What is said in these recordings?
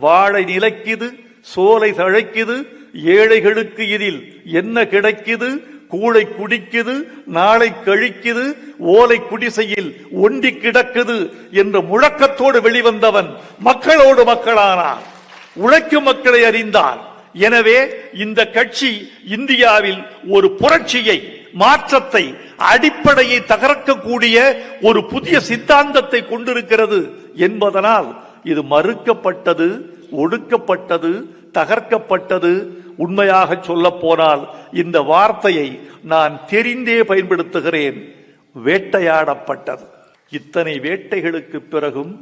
வாழை நிலைக்குது சோலை தழைக்குது ஏழைகளுக்கு இதில் என்ன கிடைக்குது? கூளை குடிக்குது நாளை கழிக்குது ஓலை குடிசையில் ஒண்டி கிடக்குது என்ற முழக்கத்தோடு வெளிவந்தவன் மக்களோடு மக்களானான். உழைக்கும் மக்களை அறிந்தான் எனவே இந்த கட்சி இந்தியாவில் ஒரு புரட்சியை மாற்றத்தை அடிப்படையை தகர்க்கக்கூடிய ஒரு புதிய சித்தாந்தத்தை கொண்டிருக்கிறது என்பதனால் இது மறுக்கப்பட்டது ஒடுக்கப்பட்டது தகர்க்கப்பட்டது. உண்மையாக சொல்ல போனால் இந்த வார்த்தையை நான் தெரிந்தே பயன்படுத்துகிறேன். வேட்டையாடப்பட்டது. இத்தனை வேட்டைகளுக்கு பிறகும்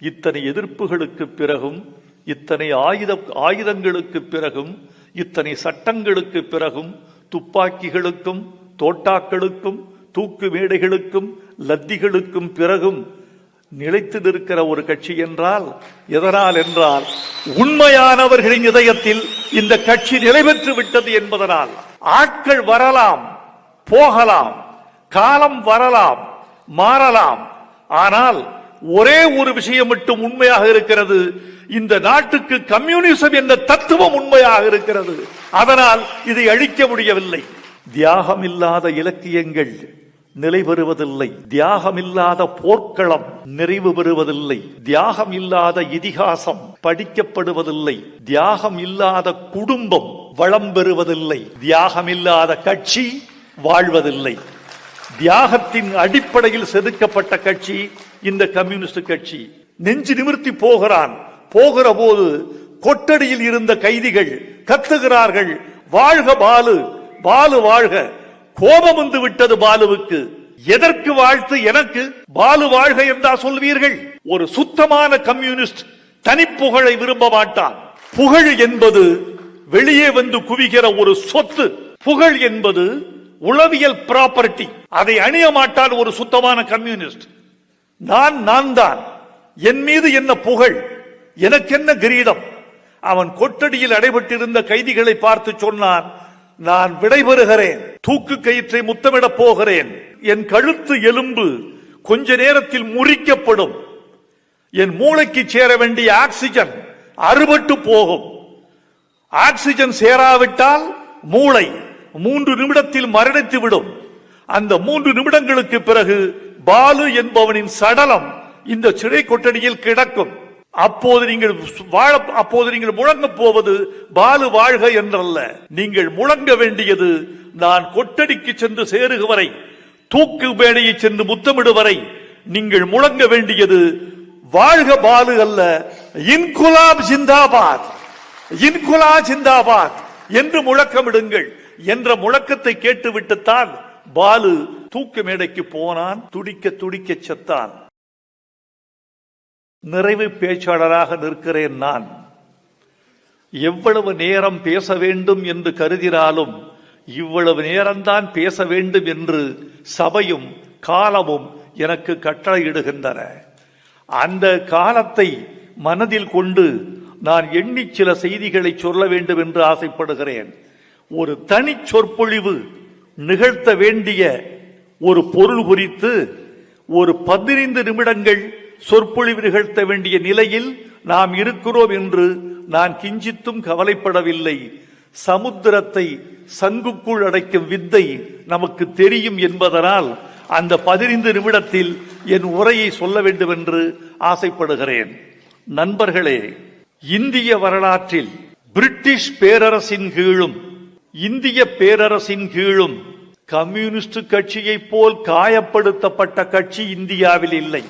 இத்தனை எதிர்ப்புகளுக்கு பிறகும் இத்தனை ஆயுத ஆயுதங்களுக்கு பிறகும் இத்தனை சட்டங்களுக்கு பிறகும் துப்பாக்கிகளுக்கும் தோட்டாக்களுக்கும் தூக்கு மேடைகளுக்கும் லத்திகளுக்கும் பிறகும் நிலைத்து நிற்கிற ஒரு கட்சி என்றால் எதனால் என்றால் உண்மையானவர்களின் இதயத்தில் இந்த கட்சி நிலை பெற்று விட்டது என்பதனால். ஆட்கள் வரலாம் போகலாம் காலம் வரலாம் மாறலாம். ஆனால் ஒரே ஒரு விஷயம் மட்டும் உண்மையாக இருக்கிறது. இந்த நாட்டுக்கு கம்யூனிசம் என்ற தத்துவம் உண்மையாக இருக்கிறது. அதனால் இதை அழிக்க முடியவில்லை. தியாகம் இல்லாத இலக்கியங்கள் நிலை பெறுவதில்லை. தியாகம் இல்லாத போர்க்களம் நிறைவு பெறுவதில்லை. தியாகம் இல்லாத இதிகாசம் படிக்கப்படுவதில்லை. தியாகம் இல்லாத குடும்பம் வளம் பெறுவதில்லை. தியாகம் இல்லாத கட்சி வாழ்வதில்லை. தியாகத்தின் அடிப்படையில் செதுக்கப்பட்ட கட்சி இந்த கம்யூனிஸ்ட் கட்சி. நெஞ்சு நிமிர்த்தி போகிறான். போகிற போது கொட்டடியில் இருந்த கைதிகள் கத்துகிறார்கள். வாழ்க பாலு பாலு வாழ்க. கோபம் வந்து விட்டது பாலுவுக்கு. எதற்கு வாழ்த்து எனக்கு? பாலு வாழ்க என்றா சொல்வீர்கள். ஒரு சுத்தமான கம்யூனிஸ்ட் தனிப்புகழை விரும்ப மாட்டான். புகழ் என்பது வெளியே வந்து குவிகிற ஒரு சொத்து. புகழ் என்பது உளவியல் ப்ராப்பர்ட்டி அதை அணிய மாட்டான் ஒரு சுத்தமான கம்யூனிஸ்ட். நான் நான் தான். என் மீது என்ன புகழ்? எனக்கு என்ன கிரீடம்? அவன் கொட்டடியில் அடைபட்டிருந்த கைதிகளை பார்த்து சொன்னான் நான் விடைபெறுகிறேன். தூக்கு கயிற்றை முத்தமிடப் போகிறேன். என் கழுத்து எலும்பு கொஞ்ச நேரத்தில் முறிக்கப்படும். என் மூளைக்கு சேர வேண்டிய ஆக்சிஜன் அறுபட்டு போகும். ஆக்சிஜன் சேராவிட்டால் மூளை மூன்று நிமிடத்தில் மரணித்து விடும். அந்த மூன்று நிமிடங்களுக்கு பிறகு பாலு என்பவனின் சடலம் இந்த சிறை கொட்டடியில் கிடக்கும். அப்போது நீங்கள் வாழ அப்போது நீங்கள் முழங்க போவது பாலு வாழ்க என்றல்ல. நீங்கள் முழங்க வேண்டியது நான் கொட்டடிக்கு சென்று சேருக வரை தூக்கு மேடையை சென்று முத்தமிடு வரை நீங்கள் முழங்க வேண்டியது வாழ்க பாலு அல்ல இன்குலாப் ஜிந்தாபாத் இன்குலா ஜிந்தாபாத் என்று முழக்கமிடுங்கள் என்ற முழக்கத்தை கேட்டுவிட்டுத்தான் பாலு தூக்கு மேடைக்கு போனான் துடிக்க துடிக்க செத்தான். நிறைவு பேச்சாளராக நிற்கிறேன் நான். எவ்வளவு நேரம் பேச வேண்டும் என்று கருதினாலும் இவ்வளவு நேரம்தான் பேச வேண்டும் என்று சபையும் காலமும் எனக்கு கட்டளையிடுகின்றன. அந்த காலத்தை மனதில் கொண்டு நான் எண்ணி சில செய்திகளை சொல்ல வேண்டும் என்று ஆசைப்படுகிறேன். ஒரு தனி சொற்பொழிவு நிகழ்த்த வேண்டிய ஒரு பொருள் குறித்து ஒரு பதினைந்து நிமிடங்கள் சொற்பொழிவு நிகழ்த்த வேண்டிய நிலையில் நாம் இருக்கிறோம் என்று நான் கிஞ்சித்தும் கவலைப்படவில்லை. சமுத்திரத்தை சங்குக்குள் அடைக்கும் வித்தை நமக்கு தெரியும் என்பதனால் அந்த பதினைந்து நிமிடத்தில் என் உரையை சொல்ல வேண்டும் என்று ஆசைப்படுகிறேன். நண்பர்களே இந்திய வரலாற்றில் பிரிட்டிஷ் பேரரசின் கீழும் இந்திய பேரரசின் கீழும் கம்யூனிஸ்ட் கட்சியைப் போல் காயப்படுத்தப்பட்ட கட்சி இந்தியாவில் இல்லை.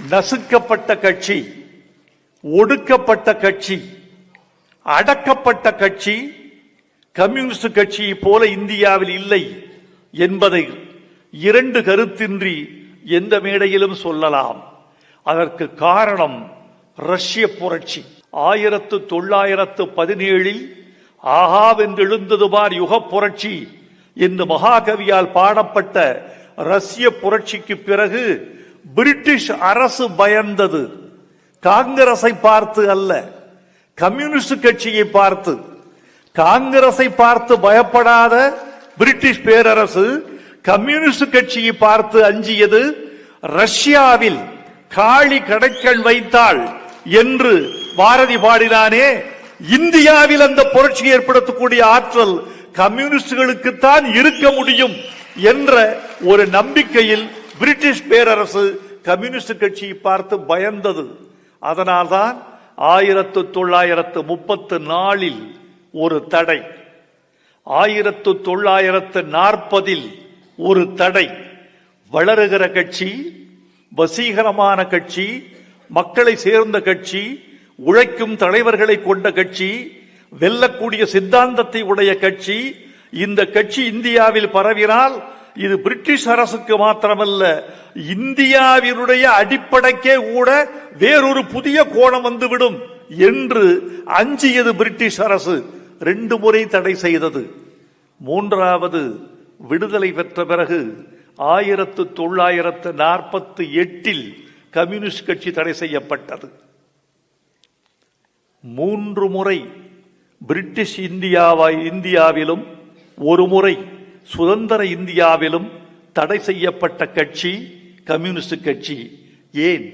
நசுக்கப்பட்ட கட்சி ஒடுக்கப்பட்ட கட்சி அடக்கப்பட்ட கட்சி கம்யூனிஸ்ட் கட்சியை போல இந்தியாவில் இல்லை என்பதை இரண்டு கருத்தின்றி எந்த மேடையிலும் சொல்லலாம். அதற்கு காரணம் ரஷ்ய புரட்சி. ஆயிரத்து தொள்ளாயிரத்து பதினேழில் ஆகாவென்றெழுந்தது பார் யுக புரட்சி என்று மகாகவியால் பாடப்பட்ட ரஷ்ய புரட்சிக்கு பிறகு பிரிட்டிஷ் அரசு பயந்தது. காங்கிரஸை பார்த்து அல்ல. கம்யூனிஸ்ட் கட்சியை பார்த்து. காங்கிரஸை பார்த்து பயப்படாத பிரிட்டிஷ் பேரரசு கம்யூனிஸ்ட் கட்சியை பார்த்து அஞ்சியது ரஷ்யாவில் காளி கடைக்கல் வைத்தாள் என்று பாரதி பாடினானே. இந்தியாவில் அந்த புரட்சி ஏற்படுத்தக்கூடிய ஆற்றல் கம்யூனிஸ்டுகளுக்குத்தான் இருக்க முடியும் என்ற ஒரு நம்பிக்கையில் பிரிட்டிஷ் பேரரசு கம்யூனிஸ்ட் கட்சியை பார்த்து பயந்தது. அதனால்தான் ஆயிரத்து தொள்ளாயிரத்து முப்பத்து நாலில் ஒரு தடை. ஆயிரத்து தொள்ளாயிரத்து நாற்பதில் ஒரு தடை. வளருகிற கட்சி வசீகரமான கட்சி மக்களை சேர்ந்த கட்சி உழைக்கும் தலைவர்களை கொண்ட கட்சி வெல்லக்கூடிய சித்தாந்தத்தை உடைய கட்சி இந்த கட்சி இந்தியாவில் பரவினால் இது பிரிட்டிஷ் அரசுக்கு மாத்திரமல்ல இந்தியாவினுடைய அடிப்படைக்கே கூட வேறொரு புதிய கோணம் வந்துவிடும் என்று அஞ்சியது பிரிட்டிஷ் அரசு. ரெண்டு முறை தடை செய்தது. மூன்றாவது விடுதலை பெற்ற பிறகு ஆயிரத்து தொள்ளாயிரத்து நாற்பத்தி எட்டில் கம்யூனிஸ்ட் கட்சி தடை செய்யப்பட்டது. மூன்று முறை பிரிட்டிஷ் இந்தியாவை இந்தியாவிலும் ஒரு முறை சுதந்திர இந்தியாவிலும் தடை செய்யப்பட்ட கட்சி கம்யூனிஸ்ட் கட்சி. ஏன்?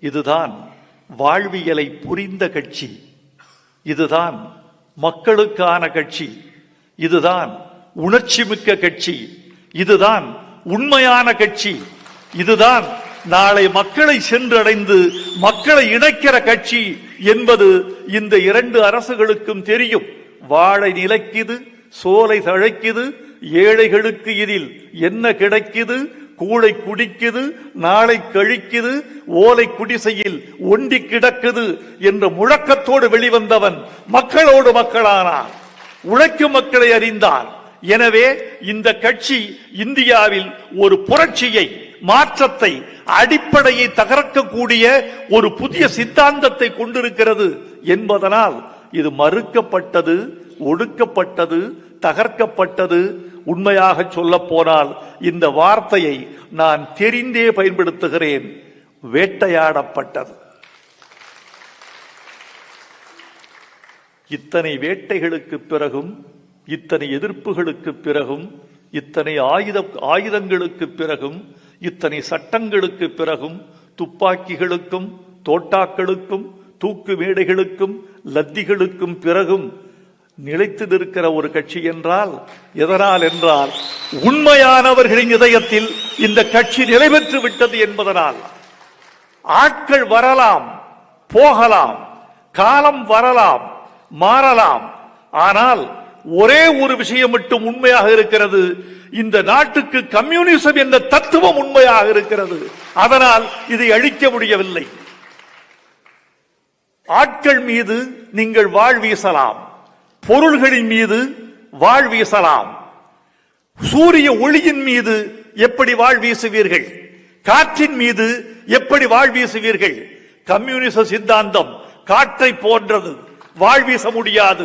இதுதான் வாழ்வியலை புரிந்த கட்சி. இதுதான் மக்களுக்கான கட்சி. இதுதான் உணர்ச்சி மிக்க கட்சி. இதுதான் உண்மையான கட்சி. இதுதான் நாளை மக்களை சென்றடைந்து மக்களை இணைக்கிற கட்சி என்பது இந்த இரண்டு அரசுகளுக்கும் தெரியும். வாழை நிலைக்குது சோலை தழைக்குது ஏழைகளுக்கு இதில் என்ன கிடைக்குது? கூளை குடிக்குது நாளை கழிக்குது ஓலை குடிசையில் ஒண்டி கிடக்குது என்ற முழக்கத்தோடு வெளிவந்தவன் மக்களோடு மக்களானான். உழைக்கும் மக்களை அறிந்தான். எனவே இந்த கட்சி இந்தியாவில் ஒரு புரட்சியை மாற்றத்தை அடிப்படையை தகர்க்கக்கூடிய ஒரு புதிய சித்தாந்தத்தை கொண்டிருக்கிறது என்பதனால் இது மறுக்கப்பட்டது ஒடுக்கப்பட்டது தகர்க்கப்பட்டது உண்மையாக சொல்ல போனால் இந்த வார்த்தையை நான் தெரிந்தே பயன்படுத்துகிறேன். வேட்டையாடப்பட்டது. இத்தனை வேட்டைகளுக்கு பிறகும் இத்தனை எதிர்ப்புகளுக்கு பிறகும் இத்தனை ஆயுத ஆயுதங்களுக்கு பிறகும் இத்தனை சட்டங்களுக்கு பிறகும் துப்பாக்கிகளுக்கும் தோட்டாக்களுக்கும் தூக்கு மேடைகளுக்கும் லத்திகளுக்கும் பிறகும் நிலைத்து நிற்கிற ஒரு கட்சி என்றால் எதனால் என்றால் உண்மையானவர்களின் இதயத்தில் இந்த கட்சி நிலை பெற்று விட்டது என்பதனால். ஆட்கள் வரலாம் போகலாம் காலம் வரலாம் மாறலாம். ஆனால் ஒரே ஒரு விஷயம் மட்டும் உண்மையாக இருக்கிறது. இந்த நாட்டுக்கு கம்யூனிசம் என்ற தத்துவம் உண்மையாக இருக்கிறது. அதனால் இதை அழிக்க முடியவில்லை. ஆட்கள் மீது நீங்கள் வாழ் வீசலாம் பொருள்களின் மீது வாழ் வீசலாம். சூரிய ஒளியின் மீது எப்படி வாழ் வீசுவீர்கள்? காற்றின் மீது எப்படி வாழ் வீசுவீர்கள்? கம்யூனிச சித்தாந்தம் காற்றை போன்றது வாழ் வீச முடியாது.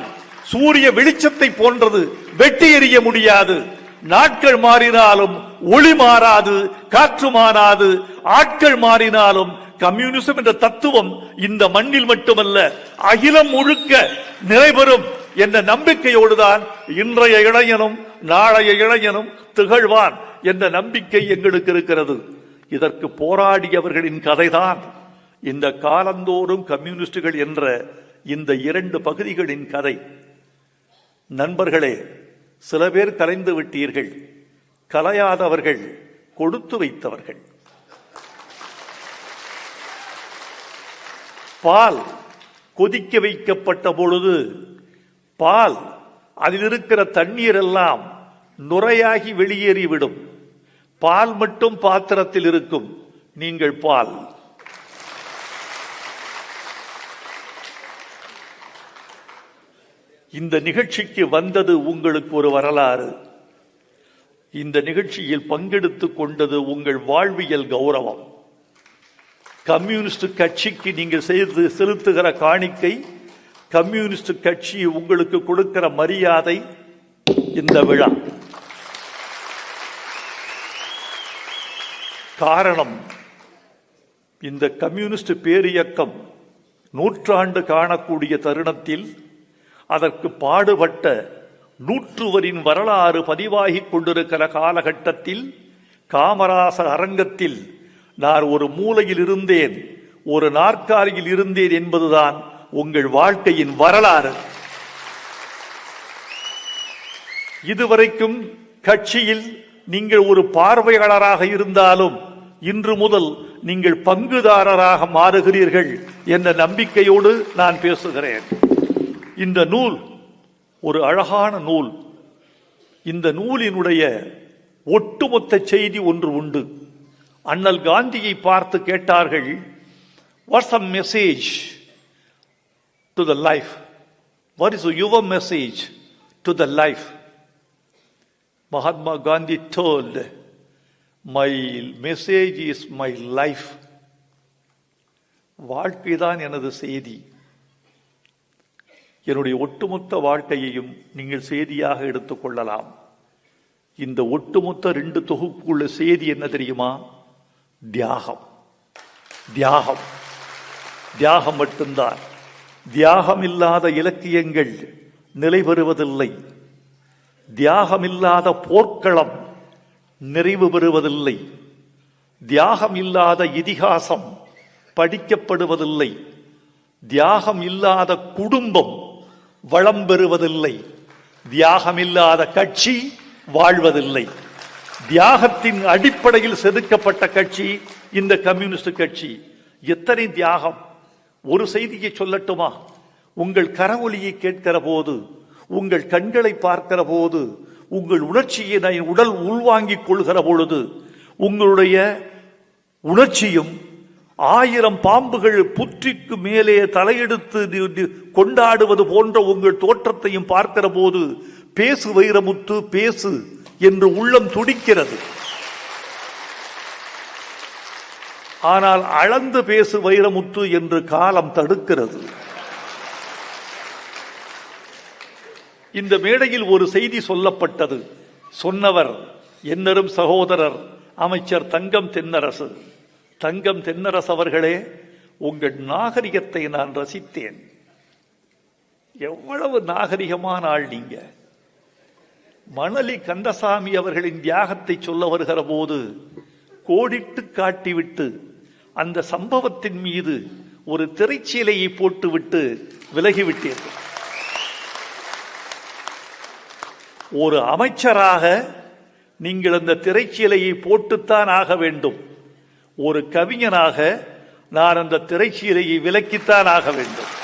சூரிய வெளிச்சத்தை போன்றது வெட்டி எறிய முடியாது. நாட்கள் மாறினாலும் ஒளி மாறாது காற்று மாறாது. ஆட்கள் மாறினாலும் கம்யூனிசம் என்ற தத்துவம் இந்த மண்ணில் மட்டுமல்ல அகிலம் முழுக்க நிறைபெறும் என்ற நம்பிக்கையோடுதான் இன்றைய இளைஞனும் நாளைய இளைஞனும் திகழ்வான் என்ற நம்பிக்கை எங்களுக்கு இருக்கிறது. இதற்கு போராடியவர்களின் கதைதான். இந்த காலந்தோறும் கம்யூனிஸ்டுகள் என்ற இந்த இரண்டு பகுதிகளின் கதை. நண்பர்களே சில பேர் கலைந்து விட்டீர்கள். கலையாதவர்கள் கொடுத்து வைத்தவர்கள். பால் கொதிக்க வைக்கப்பட்ட பொழுது பால் அதில் இருக்கிற தண்ணீர் எல்லாம் நுரையாகி வெளியேறிவிடும். பால் மட்டும் பாத்திரத்தில் இருக்கும். நீங்கள் பால். இந்த நிகழ்ச்சிக்கு வந்தது உங்களுக்கு ஒரு வரலாறு. இந்த நிகழ்ச்சியில் பங்கெடுத்துக் கொண்டது உங்கள் வாழ்வியல் கௌரவம். கம்யூனிஸ்ட் கட்சிக்கு நீங்கள் செய்து செலுத்துகிற காணிக்கை கம்யூனிஸ்ட் கட்சி உங்களுக்கு கொடுக்கிற மரியாதை இந்த விழா. காரணம் இந்த கம்யூனிஸ்ட் பேரியக்கம் நூற்றாண்டு காணக்கூடிய தருணத்தில் அதற்கு பாடுபட்ட நூற்றுவரின் வரலாறு பதிவாகிக் கொண்டிருக்கிற காலகட்டத்தில் காமராசர் அரங்கத்தில் நான் ஒரு மூலையில் இருந்தேன் ஒரு நாற்காலியில் இருந்தேன் என்பதுதான் உங்கள் வாழ்க்கையின் வரலாறு. இதுவரைக்கும் கட்சியில் நீங்கள் ஒரு பார்வையாளராக இருந்தாலும் இன்று முதல் நீங்கள் பங்குதாரராக மாறுகிறீர்கள் என்ற நம்பிக்கையோடு நான் பேசுகிறேன். இந்த நூல் ஒரு அழகான நூல். இந்த நூலினுடைய ஒட்டுமொத்த செய்தி ஒன்று உண்டு. அண்ணல் காந்தியை பார்த்து கேட்டார்கள் what's a message to the life what is your message to the life Mahatma Gandhi told, My message is my life. வாழ்க்கைதான் எனது செய்தி. என்னுடைய ஒட்டுமொத்த வாழ்க்கையையும் நீங்கள் செய்தியாக எடுத்துக்கொள்ளலாம் இந்த ஒட்டுமொத்த ரெண்டு தொகுப்புள்ள செய்தி என்ன தெரியுமா? தியாகம். தியாகம். தியாகம் மட்டும்தான். தியாகமில்லாத இலக்கியங்கள் நிலை பெறுவதில்லை. தியாகமில்லாத போர்க்களம் நிறைவு பெறுவதில்லை. தியாகம் இல்லாத இதிகாசம் படிக்கப்படுவதில்லை. தியாகம் இல்லாத குடும்பம் வளம் பெறுவதில்லை. தியாகமில்லாத கட்சி வாழ்வதில்லை. தியாகத்தின் அடிப்படையில் செதுக்கப்பட்ட கட்சி இந்த கம்யூனிஸ்ட் கட்சி. எத்தனை தியாகம்? ஒரு செய்தியை சொல்லட்டுமா? உங்கள் கரவொலியை கேட்கிற போது உங்கள் கண்களை பார்க்கிற போது உங்கள் உணர்ச்சியினை உடல் உள்வாங்கிக் கொள்கிற பொழுது உங்களுடைய உணர்ச்சியும் ஆயிரம் பாம்புகள் புற்றிக்கு மேலே தலையெடுத்து கொண்டாடுவது போன்ற உங்கள் தோற்றத்தையும் பார்க்கிற போது பேசு வைரமுத்து பேசு என்று உள்ளம் துடிக்கிறது. ஆனால் அளந்து பேசு வைரமுத்து என்று காலம் தடுக்கிறது. இந்த மேடையில் ஒரு செய்தி சொல்லப்பட்டது. சொன்னவர் என்னரும் சகோதரர் அமைச்சர் தங்கம் தென்னரசு. தங்கம் தென்னரசு அவர்களே உங்கள் நாகரிகத்தை நான் ரசித்தேன். எவ்வளவு நாகரிகமான ஆள் நீங்க. மணலி கந்தசாமி அவர்களின் தியாகத்தை சொல்ல வருகிற போது கோடிட்டு காட்டிவிட்டு அந்த சம்பவத்தின் மீது ஒரு திரைச்சீலையை போட்டுவிட்டு விலகிவிட்டீர்கள். ஒரு அமைச்சராக நீங்கள் அந்த திரைச்சீலையை போட்டுத்தான் ஆக வேண்டும். ஒரு கவிஞனாக நான் அந்த திரைச்சீலையை விலக்கித்தான் ஆக வேண்டும்.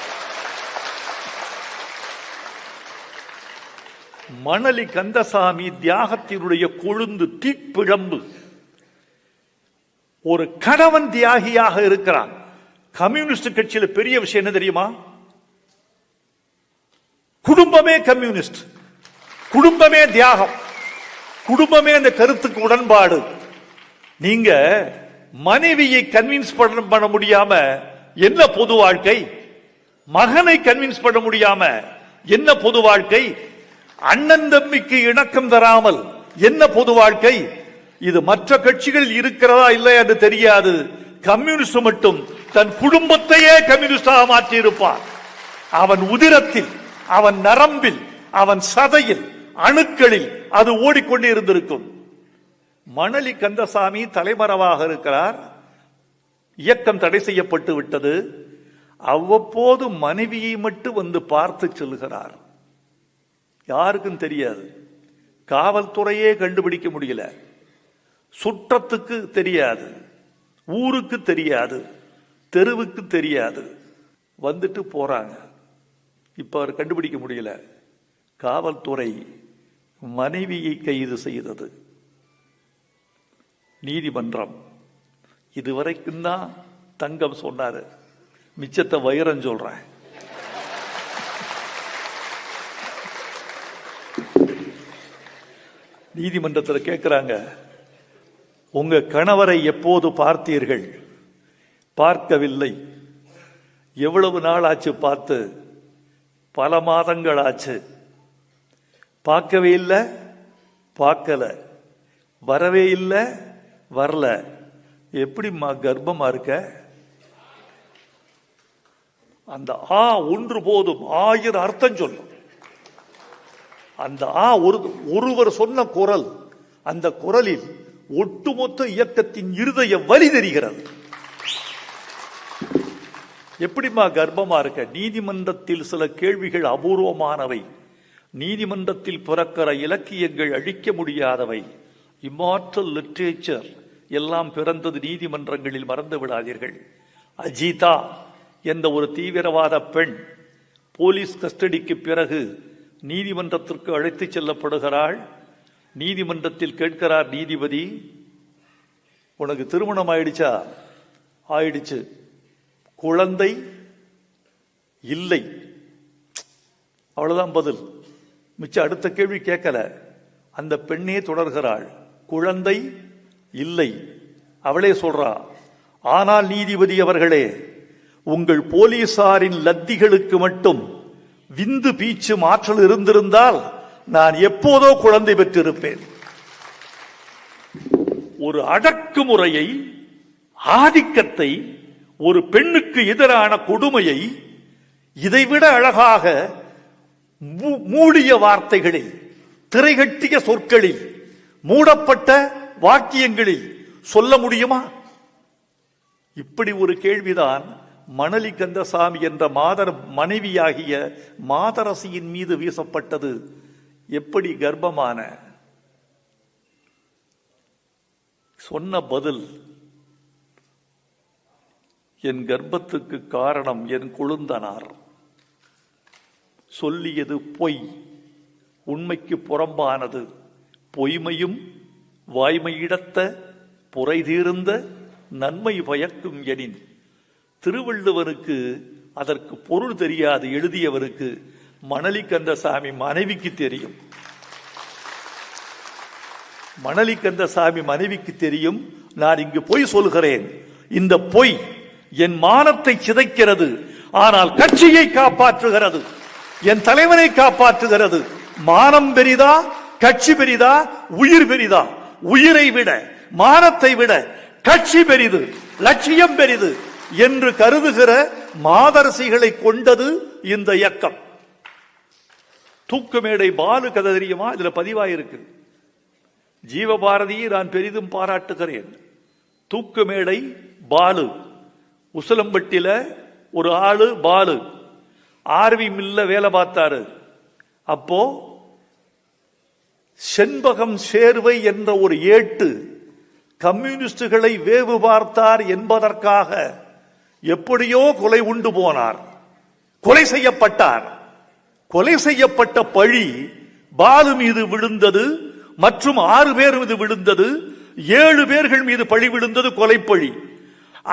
மணலி கந்தசாமி தியாகத்தினுடைய கொழுந்து தீப்பிழம்பு ஒரு கணவன் தியாகியாக இருக்கிறான். கம்யூனிஸ்ட் கட்சியில பெரிய விஷயம் என்ன தெரியுமா? குடும்பமே கம்யூனிஸ்ட். குடும்பமே தியாகம். குடும்பமே அந்த கருத்துக்கு உடன்பாடு. நீங்க மனைவியை கன்வின்ஸ் பண்ண பண்ண முடியாம என்ன பொது வாழ்க்கை? மகனை கன்வின்ஸ் பண்ண முடியாம என்ன பொது வாழ்க்கை? அண்ணன் தம்பிக்கு இணக்கம் தராமல் என்ன பொது வாழ்க்கை? இது மற்ற கட்சிகள் இருக்கிறதா இல்லையா என்று தெரியாது. கம்யூனிஸ்ட் மட்டும் தன் குடும்பத்தையே கம்யூனிஸ்டாக மாற்றியிருப்பான். அவன் உதிரத்தில் அவன் நரம்பில் அவன் சதையில் அணுக்களில் அது ஓடிக்கொண்டு இருந்திருக்கும். மணலி கந்தசாமி தலைமறைவாக இருக்கிறார். இயக்கம் தடை செய்யப்பட்டு விட்டது. அவ்வப்போது மனைவியை மட்டும் வந்து பார்த்து செல்கிறார். யாருக்கும் தெரியாது. காவல்துறையே கண்டுபிடிக்க முடியல. சுற்றத்துக்கு தெரியாது ஊருக்கு தெரியாது தெருவுக்கு தெரியாது. வந்துட்டு போறாங்க. இப்ப அவர் கண்டுபிடிக்க முடியல. காவல்துறை மனைவியை கைது செய்தது. நீதிமன்றம். இதுவரைக்கும் தான் தங்கம் சொன்னாரு. மிச்சத்தை வைரம் சொல்றேன். நீதிமன்றத்தில் கேட்குறாங்க உங்கள் கணவரை எப்போது பார்த்தீர்கள்? பார்க்கவில்லை. எவ்வளவு நாள் ஆச்சு பார்த்து? பல மாதங்கள் ஆச்சு பார்க்கவே இல்லை பார்க்கல. வரவே இல்லை வரல. எப்படிம்மா கர்ப்பமாக இருக்க? அந்த ஆ ஒன்று போதும். ஆயிரம் அர்த்தம் சொல்லும். அந்த ஆ ஒரு ஒருவர் சொன்ன குரல் அந்த குரலில் ஒட்டுமொத்த இயக்கத்தின் இருதய வலி தெரிகிறது. எப்படிம்மா கர்ப்பமா இருக்க? நீதிமன்றத்தில் சில கேள்விகள் அபூர்வமானவை. நீதிமன்றத்தில் பிறக்கிற இலக்கியங்கள் அழிக்க முடியாதவை. இம்மாற்றல் லிட்ரேச்சர் எல்லாம் பிறந்தது நீதிமன்றங்களில் மறந்து விடாதீர்கள். அஜிதா என்ற ஒரு தீவிரவாத பெண் போலீஸ் கஸ்டடிக்கு பிறகு நீதிமன்றத்திற்கு அழைத்துச் செல்லப்படுகிறாள். நீதிமன்றத்தில் கேட்கிறார் நீதிபதி உனக்கு திருமணம் ஆயிடுச்சா? ஆயிடுச்சு. குழந்தை இல்லை. அவ்வளவுதான் பதில். மிச்சம் அடுத்த கேள்வி கேட்கல. அந்த பெண்ணே தொடர்கிறாள். குழந்தை இல்லை. அவளே சொல்றா ஆனால் நீதிபதி அவர்களே உங்கள் போலீசாரின் லத்திகளுக்கு மட்டும் விந்து பீச்சு மாற்றல் இருந்திருந்தால் நான் எப்போதோ குழந்தை பெற்றிருப்பேன். ஒரு அடக்குமுறையை ஆதிக்கத்தை ஒரு பெண்ணுக்கு எதிரான கொடுமையை இதைவிட அழகாக மூ- மூடிய வார்த்தைகளில் திரைகட்டிய சொற்களில் மூடப்பட்ட வாக்கியங்களில் சொல்ல முடியுமா? இப்படி ஒரு கேள்விதான் மணலி கந்தசாமி என்ற மாதர் மனைவியாகிய மாதரசியின் மீது வீசப்பட்டது. எப்படி கர்ப்பமான? சொன்ன பதில் என் கர்ப்பத்துக்கு காரணம் என் கொழுந்தனார். சொல்லியது பொய். உண்மைக்கு புறம்பானது. பொய்மையும் வாய்மையிடத்த புரை தீர்ந்த நன்மை பயக்கும் எனின். திருவள்ளுவருக்கு அதற்கு பொருள் தெரியாது எழுதியவருக்கு. மணலி கந்தசாமி மனைவிக்கு தெரியும். மணலி கந்தசாமி மனைவிக்கு தெரியும். நான் இங்கு பொய் சொல்கிறேன். இந்த பொய் என் மானத்தை சிதைக்கிறது. ஆனால் கட்சியை காப்பாற்றுகிறது. என் தலைவனை காப்பாற்றுகிறது. மானம் பெரிதா? கட்சி பெரிதா? உயிர் பெரிதா? உயிரை விட மானத்தை விட கட்சி பெரிது லட்சியம் பெரிது என்று கருதுகிற மாதரசிகளை கொண்டது இந்த இயக்கம். தூக்குமேடை பாலு கதை தெரியுமா? இதுல பதிவாயிருக்கு. ஜீவபாரதியை நான் பெரிதும் பாராட்டுகிறேன். தூக்குமேடை பாலு. உசிலம்பட்டியில ஒரு ஆளு பாலு. ஆர்வி மில்ல வேலை பார்த்தாரு. அப்போ செண்பகம் சேர்வை என்ற ஒரு ஏட்டு கம்யூனிஸ்டுகளை வேவு பார்த்தார் என்பதற்காக எப்படியோ கொலை உண்டு போனார். கொலை செய்யப்பட்டார். கொலை செய்யப்பட்ட பழி பாலு மீது விழுந்தது மற்றும் ஆறு பேர் மீது விழுந்தது. ஏழு பேர்கள் மீது பழி விழுந்தது கொலைப்பழி.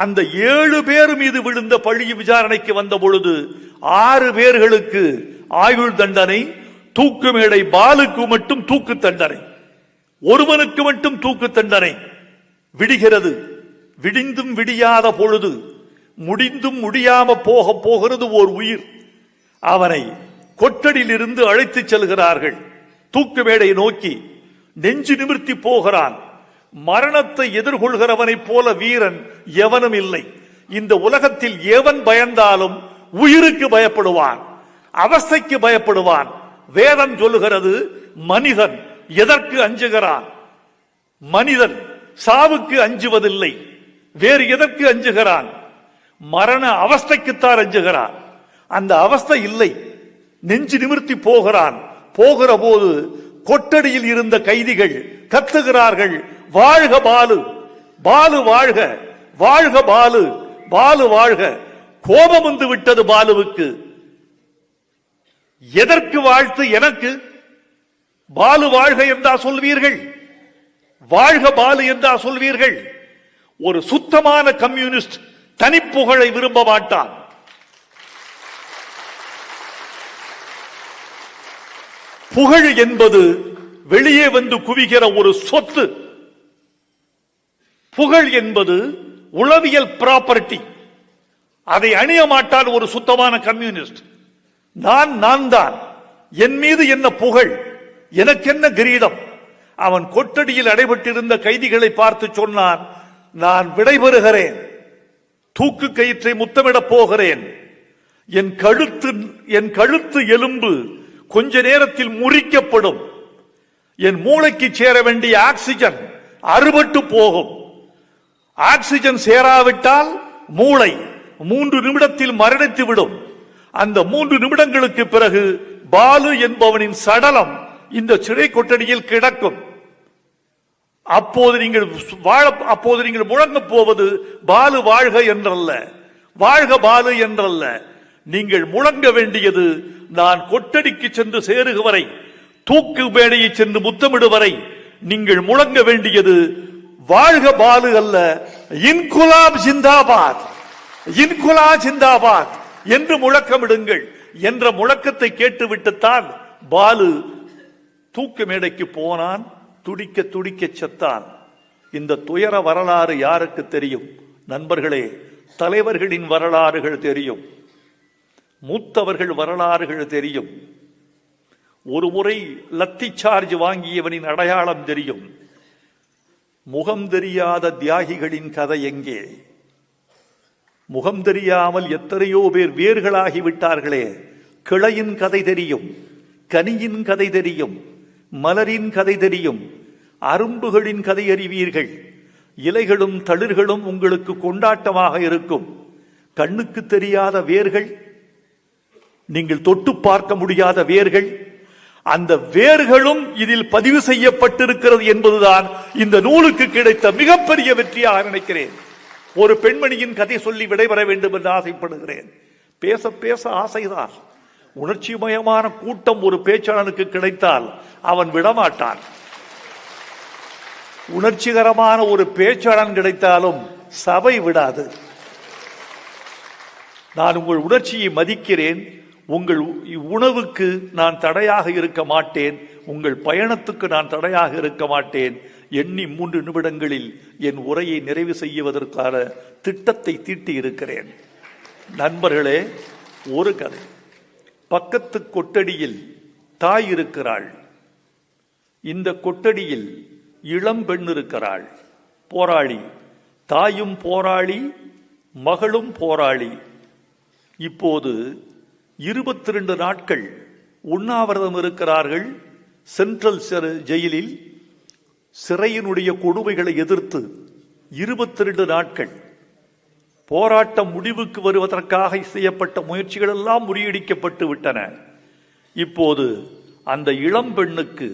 அந்த ஏழு பேர் மீது விழுந்த பழி விசாரணைக்கு வந்த பொழுது ஆறு பேர்களுக்கு ஆயுள் தண்டனை தூக்கு மேடை பாலுக்கு மட்டும் தூக்கு தண்டனை. ஒருவனுக்கு மட்டும் தூக்கு தண்டனை. விடுகிறது. விடிந்தும் விடியாத பொழுது முடிந்தும் முடியாம போக போகிறது ஓர் உயிர். அவனை கொட்டடியிலிருந்து அழைத்துச் செல்கிறார்கள். தூக்கு மேடை நோக்கி நெஞ்சு நிமிர்த்தி போகிறான். மரணத்தை எதிர்கொள்கிறவனைப் போல வீரன் எவனும் இல்லை. இந்த உலகத்தில் எவன் பயந்தாலும் உயிருக்கு பயப்படுவான் அவஸ்தைக்கு பயப்படுவான். வேதம் சொல்லுகிறது மனிதன் எதற்கு அஞ்சுகிறான்? மனிதன் சாவுக்கு அஞ்சுவதில்லை. வேறு எதற்கு அஞ்சுகிறான்? மரண அவஸ்தைக்குத்தான் அஞ்சுகிறான். அந்த அவஸ்தை இல்லை. நெஞ்சு நிமிர்த்தி போகிறான். போகிற போது கொட்டடியில் இருந்த கைதிகள் கத்துகிறார்கள் வாழ்க பாலு பாலு வாழ்க வாழ்க பாலு பாலு வாழ்க. கோபம் வந்து விட்டது பாலுவுக்கு. எதற்கு வாழ்த்து எனக்கு? பாலு வாழ்க என்றா சொல்வீர்கள்? வாழ்க பாலு என்றா சொல்வீர்கள்? ஒரு சுத்தமான கம்யூனிஸ்ட் தனிப்புகழை விரும்ப மாட்டான். புகழ் என்பது வெளியே வந்து குவிகிற ஒரு சொத்து. புகழ் என்பது உளவியல் ப்ராப்பர்ட்டி அதை அணிய மாட்டால் ஒரு சுத்தமான கம்யூனிஸ்ட் நான் நான் தான். என் மீது என்ன புகழ்? எனக்கு என்ன கிரீடம்? அவன் கொட்டடியில் அடைபட்டிருந்த கைதிகளை பார்த்து சொன்னான் நான் விடைபெறுகிறேன். தூக்கு கயிற்றை முத்தமிடப் போகிறேன். என் கழுத்து என் கழுத்து எலும்பு கொஞ்ச நேரத்தில் முறிக்கப்படும். என் மூளைக்கு சேர வேண்டிய ஆக்சிஜன் அறுபட்டு போகும். ஆக்சிஜன் சேராவிட்டால் மூளை மூன்று நிமிடத்தில் மரணித்து விடும். அந்த மூன்று நிமிடங்களுக்கு பிறகு பாலு என்பவனின் சடலம் இந்த சிறை கொட்டடியில் கிடக்கும். அப்போது நீங்கள் வாழ அப்போது நீங்கள் முழங்கப் போவது பாலு வாழ்க என்றல்ல. வாழ்க பாலு என்றல்ல. நீங்கள் முழங்க வேண்டியது நான் கொட்டடிக்கு சென்று சேருக வரை தூக்கு மேடையை சென்று முத்தமிடு வரை நீங்கள் முழங்க வேண்டியது வாழ்க பாலு அல்ல இன்குலாப் ஜிந்தாபாத் இன்குலா ஜிந்தாபாத் என்று முழக்கமிடுங்கள் என்ற முழக்கத்தை கேட்டுவிட்டுத்தான் பாலு தூக்கு மேடைக்கு போனான் துடிக்க துடிக்க செத்தான். இந்த துயர வரலாறு யாருக்கு தெரியும்? நண்பர்களே தலைவர்களின் வரலாறுகள் தெரியும். மூத்தவர்கள் வரலாறுகள் தெரியும். ஒரு முறை லத்தி சார்ஜ் வாங்கியவனின் அடையாளம் தெரியும். முகம் தெரியாத தியாகிகளின் கதை எங்கே? முகம் தெரியாமல் எத்தனையோ பேர் வேர்களாகி விட்டார்களே. கிளையின் கதை தெரியும் கனியின் கதை தெரியும் மலரின் கதை தெரியும். அரும்புகளின் கதை அறிவீர்கள். இலைகளும் தளிர்களும் உங்களுக்கு கொண்டாட்டமாக இருக்கும். கண்ணுக்கு தெரியாத வேர்கள் நீங்கள் தொட்டு பார்க்க முடியாத வேர்கள். அந்த வேர்களும் இதில் பதிவு செய்யப்பட்டிருக்கிறது என்பதுதான் இந்த நூலுக்கு கிடைத்த மிகப்பெரிய வெற்றியாக நினைக்கிறேன். ஒரு பெண்மணியின் கதை சொல்லி விடைபெற வேண்டும் என்று ஆசைப்படுகிறேன். பேச பேச ஆசைதான். உணர்ச்சிமயமான கூட்டம் ஒரு பேச்சாளனுக்கு கிடைத்தால் அவன் விடமாட்டான். உணர்ச்சிகரமான ஒரு பேச்சாளன் கிடைத்தாலும் சபை விடாது. நான் உங்கள் உணர்ச்சியை மதிக்கிறேன். உங்கள் உணவுக்கு நான் தடையாக இருக்க மாட்டேன் உங்கள் பயணத்துக்கு நான் தடையாக இருக்க மாட்டேன் எண்ணி மூன்று நிமிடங்களில் என் உரையை நிறைவு செய்வதற்கான திட்டத்தை தீட்டி இருக்கிறேன். நண்பர்களே ஒரு கதை. பக்கத்து கொட்டடியில் தாய் இருக்கிறாள். இந்த கொட்டடியில் இளம் பெண் இருக்கிறாள். போராளி. தாயும் போராளி மகளும் போராளி. இப்போது இருபத்தி ரெண்டு நாட்கள் உண்ணாவிரதம் இருக்கிறார்கள். சென்ட்ரல் ஜெயிலில் சிறையினுடைய கொடுமைகளை எதிர்த்து இருபத்தி ரெண்டு நாட்கள் போராட்டம் முடிவுக்கு வருவதற்காக செய்யப்பட்ட முயற்சிகள் எல்லாம் முறியடிக்கப்பட்டு விட்டன. இப்போது அந்த இளம் பெண்ணுக்கு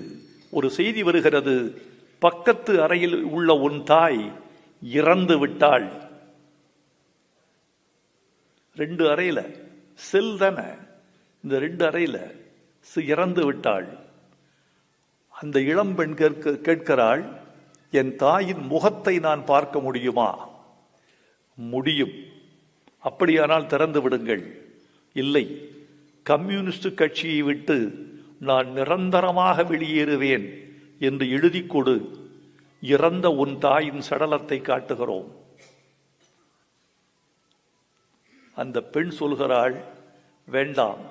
ஒரு செய்தி வருகிறது. பக்கத்து அறையில் உள்ள உன் தாய் இறந்து விட்டாள். ரெண்டு அறையில் செல் தானே? இந்த ரெண்டு அறையில் இறந்து விட்டாள். அந்த இளம்பெண் கேட்க கேட்கிறாள் என் தாயின் முகத்தை நான் பார்க்க முடியுமா? முடியும். அப்படியானால் திறந்து விடுங்கள். இல்லை. கம்யூனிஸ்ட் கட்சியை விட்டு நான் நிரந்தரமாக வெளியேறுவேன். என்று எழுதி கொடு. இறந்த உன் தாயின் சடலத்தை காட்டுகிறோம். அந்த பெண் சொல்கிறாள் வேண்டாம்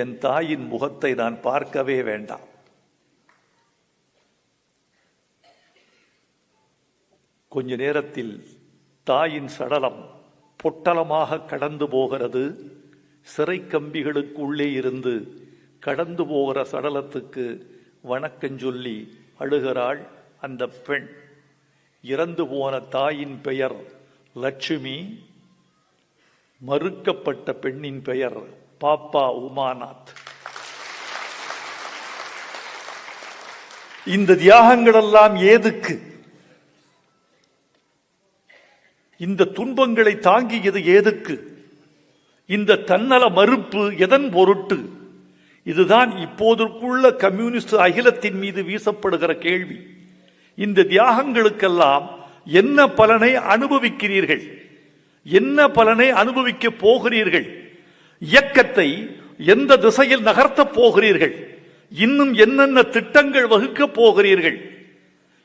என் தாயின் முகத்தை நான் பார்க்கவே வேண்டாம். கொஞ்ச நேரத்தில் தாயின் சடலம் பொட்டலமாக கடந்து போகிறது. சிறை கம்பிகளுக்கு உள்ளே இருந்து கடந்து போகிற சடலத்துக்கு வணக்கம் சொல்லி அழுகிறாள் அந்த பெண். இறந்து போன தாயின் பெயர் லட்சுமி. மறுக்கப்பட்ட பெண்ணின் பெயர் பாப்பா உமாநாத். இந்த தியாகங்கள் எல்லாம் ஏதுக்கு? இந்த துன்பங்களை தாங்கியது ஏதுக்கு? இந்த தன்னல மறுப்பு எதன் பொருட்டு? இதுதான் இப்போதற்குள்ள கம்யூனிஸ்ட் அகிலத்தின் மீது வீசப்படுகிற கேள்வி. இந்த தியாகங்களுக்கெல்லாம் என்ன பலனை அனுபவிக்கிறீர்கள்? என்ன பலனை அனுபவிக்க போகிறீர்கள்? இயக்கத்தை எந்த திசையில் நகர்த்தப் போகிறீர்கள்? இன்னும் என்னென்ன திட்டங்கள் வகுக்கப் போகிறீர்கள்?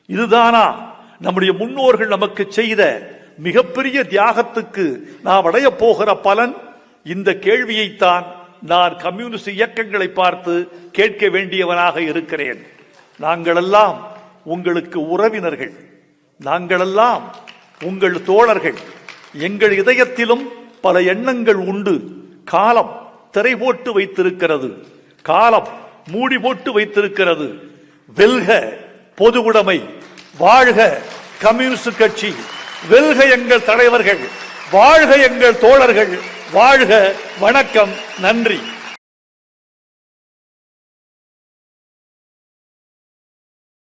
இதுதானா நம்முடைய முன்னோர்கள் நமக்கு செய்த மிகப்பெரிய தியாகத்துக்கு நாம் அடைய போகிற பலன்? இந்த கேள்வியைத்தான் நான் கம்யூனிஸ்ட் இயக்கங்களை பார்த்து கேட்க வேண்டியவனாக இருக்கிறேன். நாங்களெல்லாம் உங்களுக்கு உறவினர்கள். நாங்களெல்லாம் உங்கள் தோழர்கள். எங்கள் இதயத்திலும் பல எண்ணங்கள் உண்டு. காலம் திரை போட்டு வைத்திருக்கிறது. காலம் மூடி போட்டு வைத்திருக்கிறது. வெல்க பொது உடைமை வாழ்க கம்யூனிஸ்ட் கட்சி வெல்க எங்கள் தலைவர்கள் வாழ்க எங்கள் தோழர்கள் வாழ்க வணக்கம் நன்றி.